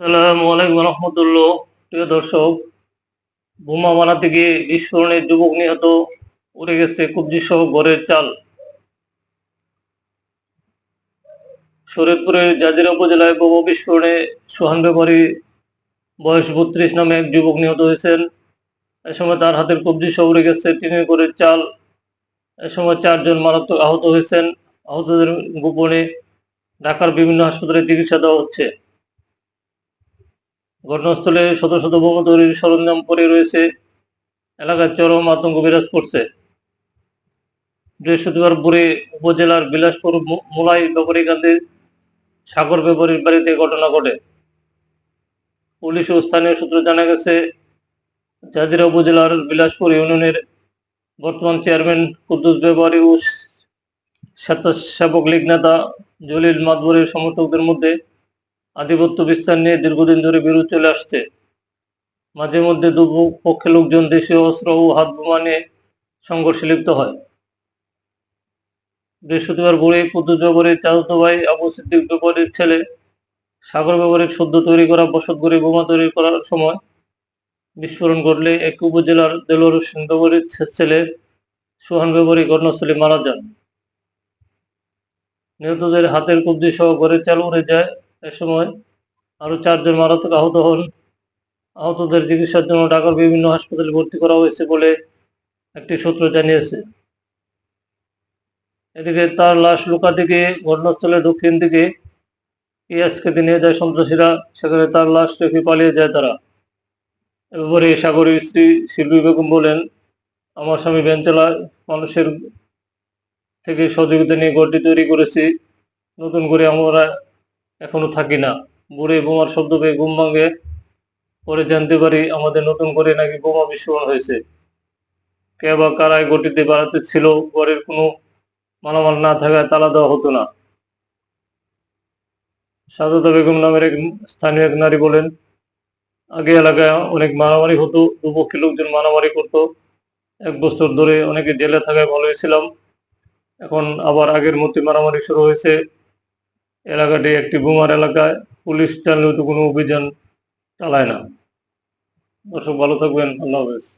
সালামু আলাইকুম রহমতুল্লাহ। প্রিয় দর্শক, বোমা বানাতে গিয়ে বিস্ফোরণে যুবক নিহত, উড়ে গেছে কবজি সহ ঘরের চাল। শরীয়তপুরের জাজিরা উপজেলায় বোমা বিস্ফোরণে সোহান ব্যাপারী, বয়স বত্রিশ নামে এক যুবক নিহত হয়েছেন। এ সময় তার হাতের কবজি সহ উড়ে গেছে টিনের করে চাল। এ সময় চারজন মারাত্মক আহত হয়েছেন। আহতদের গোপনে ঢাকার বিভিন্ন হাসপাতালে চিকিৎসা দেওয়া হচ্ছে। ঘটনাস্থলে শত শত বোমা তৈরির সরঞ্জাম পড়ে রয়েছে। এলাকার চরম আতঙ্ক বিরাজ করছে। বৃহস্পতিবার ভোরে উপজেলার বিলাসপুর মোলাই ব্যাপারীকান্দির সাগর ব্যাপারীর বাড়িতে ঘটনা ঘটে। পুলিশ ও স্থানীয় সূত্রে জানা গেছে, জাজিরা উপজেলার বিলাসপুর ইউনিয়নের বর্তমান চেয়ারম্যান কুদ্দুস ব্যাপারী ও স্বেচ্ছাসেবক লীগ নেতা জলিল মাদবরের সমর্থকদের মধ্যে আধিপত্য বিস্তার নিয়ে দীর্ঘদিন ধরে বিরোধ চলে আসছে। মাঝে মধ্যে দু পক্ষের লোকজন দেশীয় অস্ত্র ও হাত বোমা নিয়ে সংঘর্ষে লিপ্ত হয়। বৃহস্পতিবার ভোরে ব্যাপারীর চাচাতো ভাই আবু সিদ্দিক ব্যাপারীর ছেলে সাগর ব্যাপারীর সদ্য তৈরি করা বসত বোমা তৈরি করার সময় বিস্ফোরণ ঘটলে এক উপজেলার দেলোয়ার হোসেন ছেলে সোহান ব্যাপারী ঘটনাস্থলে মারা যান। নিহতদের হাতের কবজি সহ ঘরের চাল উড়ে যায় এ সময় আরও চারজন মারাত্মক আহত হন। আহতদের চিকিৎসার জন্য ঢাকার বিভিন্ন হাসপাতালে ভর্তি করা হয়েছে বলে একটি সূত্র জানিয়েছে। এদিকে তার লাশ লুকা থেকে ঘটনাস্থলে দক্ষিণ দিকে ইয়াসকে নিয়ে যায় সন্ত্রাসীরা, সেখানে তার লাশ রেখে পালিয়ে যায় তারা। এ ব্যাপারে সাগরের স্ত্রী শিল্পী বেগম বলেন, আমার স্বামী চালায় মানুষের থেকে সহযোগিতা নিয়ে ঘরটি তৈরি করেছি। নতুন করে আমরা এখনও থাকি না। বুড়ে বোমার শব্দ পেয়ে ঘুম ভাঙে। পরে জানতে পারি আমাদের নতুন করে নাকি বোমা বিস্ফোরণ হয়েছে। কে বা কারায় গটিতে বাড়াতে ছিল, ঘরের কোনো মালামাল না থাকায় তালা দেওয়া হতো না। সাজদা বেগম নামের এক স্থানীয় এক নারী বলেন, আগে এলাকায় অনেক মারামারি হতো, দুপক্ষের লোকজন মারামারি করতো। এক বছর ধরে অনেকে জেলে থাকায় ভালোই ছিলাম। এখন আবার আগের মতো মারামারি শুরু হয়েছে। এলাকাটি একটি বোমার এলাকায় পুলিশ চালিত কোনো অভিযান চালায় না। দর্শক, ভালো থাকবেন। আল্লাহ হাফেজ।